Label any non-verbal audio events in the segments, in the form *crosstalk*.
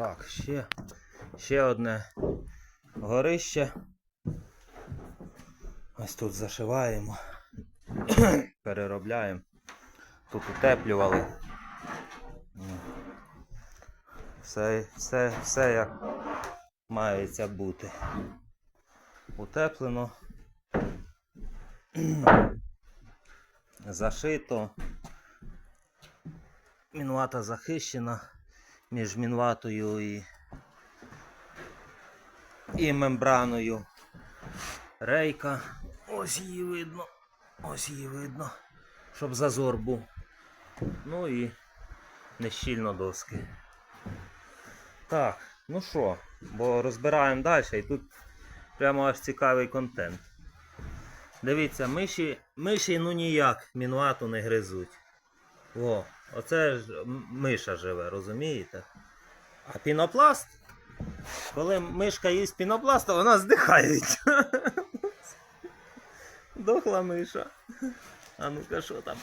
Так, ще, ще одне горище. Ось тут зашиваємо, *coughs* переробляємо. Тут утеплювали. Все, все, все як мається бути. Утеплено. Зашито. Мінвата захищена між мінватою і, і мембраною. Рейка. Ось її видно. Ось її видно. Щоб зазор був. Ну і нещільно доски. Так, ну що, бо розбираємо далі і тут прямо аж цікавий контент. Дивіться, миші, миші ну ніяк мінвату не гризуть. О, оце ж миша живе, розумієте? А пінопласт, коли мишка їсть пінопласт, вона здихає. *laughs* Дохла миша. А ну-ка, що там?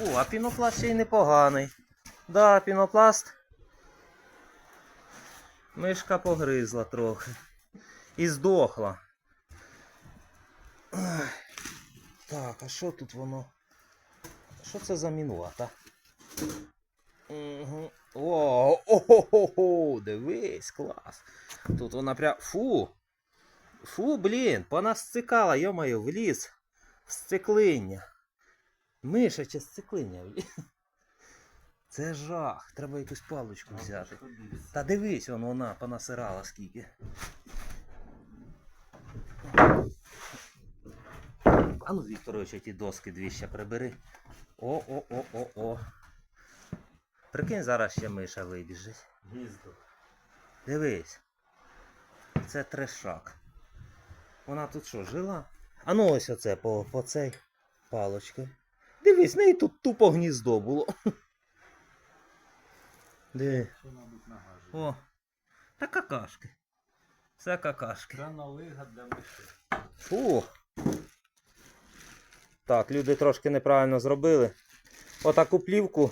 О, а пінопласт ще й непоганий. Да, пінопласт. Мишка погризла трохи. І здохла. Так, а що тут воно? Що це за мінвата? Угу. О, о-хо-хо-хо, дивись, клас. Тут вона прям. Фу. Фу, блін, понасцикала, йомаю, в ліс. В сциклиння. Мишаче сциклиння, блін. Це жах. Треба якусь паличку взяти. Та дивись, вон вона понасирала скільки. А ну, Вікторович, ті доски дві ще прибери. О-о-о-о-о. Прикинь, зараз ще миша вибіжить. Гніздо. Дивись. Це трешак. Вона тут що, жила? А ну ось оце по, по цей палочки. Дивись, в неї тут тупо гніздо було. Диви. О. Та какашки. Це какашки. Краналига для миші. Фу. Так, люди трошки неправильно зробили. Отаку плівку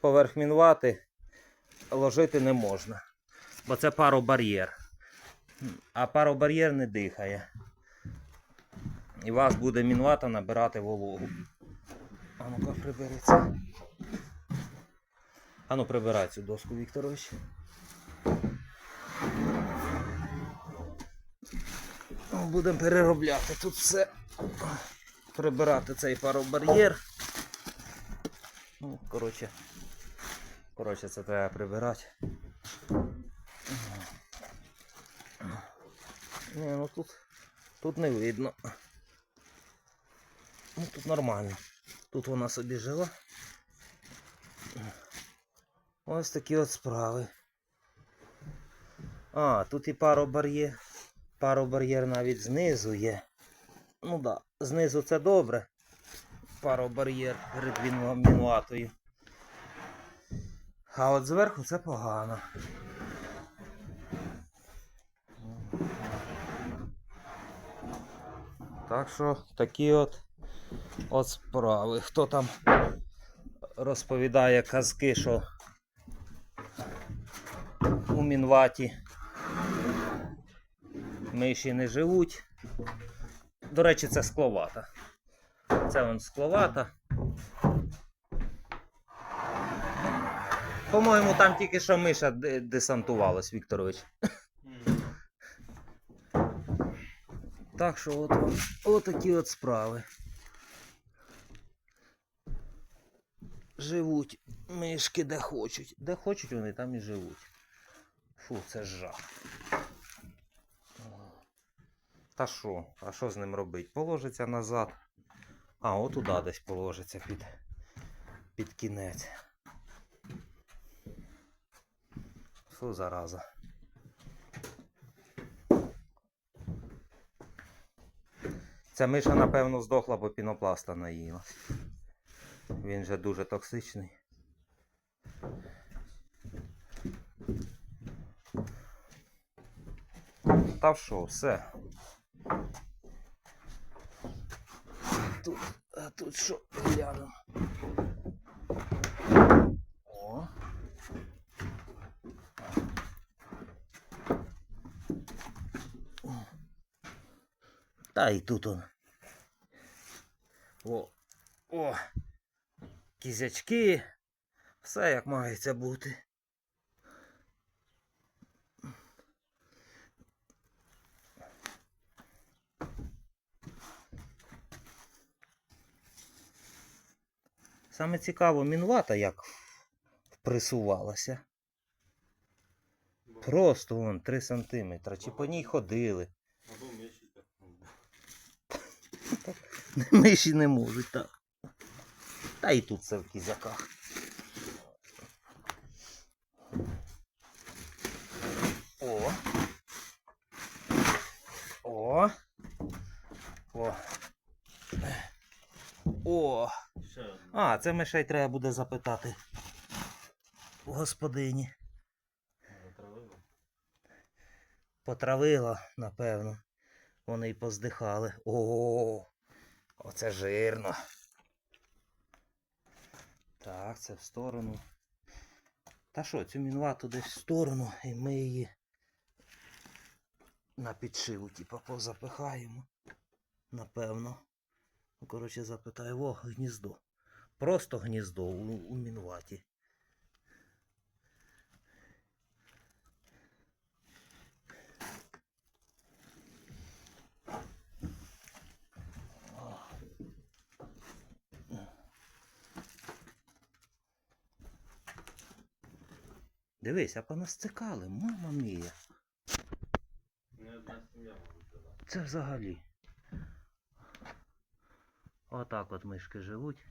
поверх мінвати ложити не можна. Бо це паробар'єр. А паробар'єр не дихає. І вас буде мінвата набирати вологу. А ну-ка прибери. А ну прибирай цю доску, Вікторович. Будемо переробляти тут все. Прибирати цей паробар'єр. Ну, коротше. Коротше, це треба прибирати. Ні, ну тут, тут не видно. Ну тут нормально. Тут вона собі жила. Ось такі от справи. А, тут і паробар'єр. Паробар'єр навіть знизу є. Ну да, знизу це добре. Паробар'єр перед він- мінватою. А от зверху це погано. Так що такі от, от справи. Хто там розповідає казки, що у Мінваті миші не живуть. До речі, це скловата. Це вон скловата. По-моєму, там тільки що миша десантувалась, Вікторович. Так що от, от такі от справи. Живуть мишки де хочуть. Де хочуть вони, там і живуть. Фу, це жах. Та що? А що з ним робить? Положиться назад. А, отуда десь положиться під, під кінець. Фу, зараза. Ця миша, напевно, здохла, бо пінопласта наїлась. Він же дуже токсичний. Та що, все. Тут, а тут що глянемо? О. Та і тут он. О, о, кізячки, все як мається бути. Саме цікаво, мінвата як впресувалася. Просто вон 3 см. Чи по ній ходили. Або миші так. *laughs* Миші не можуть, так. Та і тут це в кізяках. О. О. О. О. Ще одна. А, це мишей треба буде запитати. У господині. Затравила. Потравила, напевно. Вони й поздихали. О, оце жирно. Так, це в сторону. Та що, цю мінвату десь в сторону, і ми її на підшиву, типа, позапихаємо. Напевно. Ну, коротше, запитаю, о, гніздо. Просто гніздо у, у мінваті. Дивись, а понастикали, мама мія. Це взагалі. Отак от мишки живуть.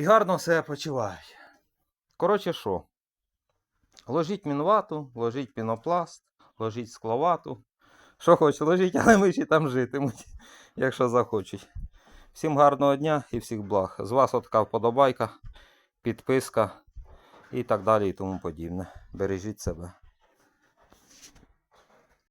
І гарно себе почувають. Коротше що? Ложіть мінвату, ложіть пінопласт, ложіть скловату. Що хочете, ложіть, але миші там житимуть, *laughs* якщо захочуть. Всім гарного дня і всіх благ. З вас така вподобайка, підписка і так далі і тому подібне. Бережіть себе.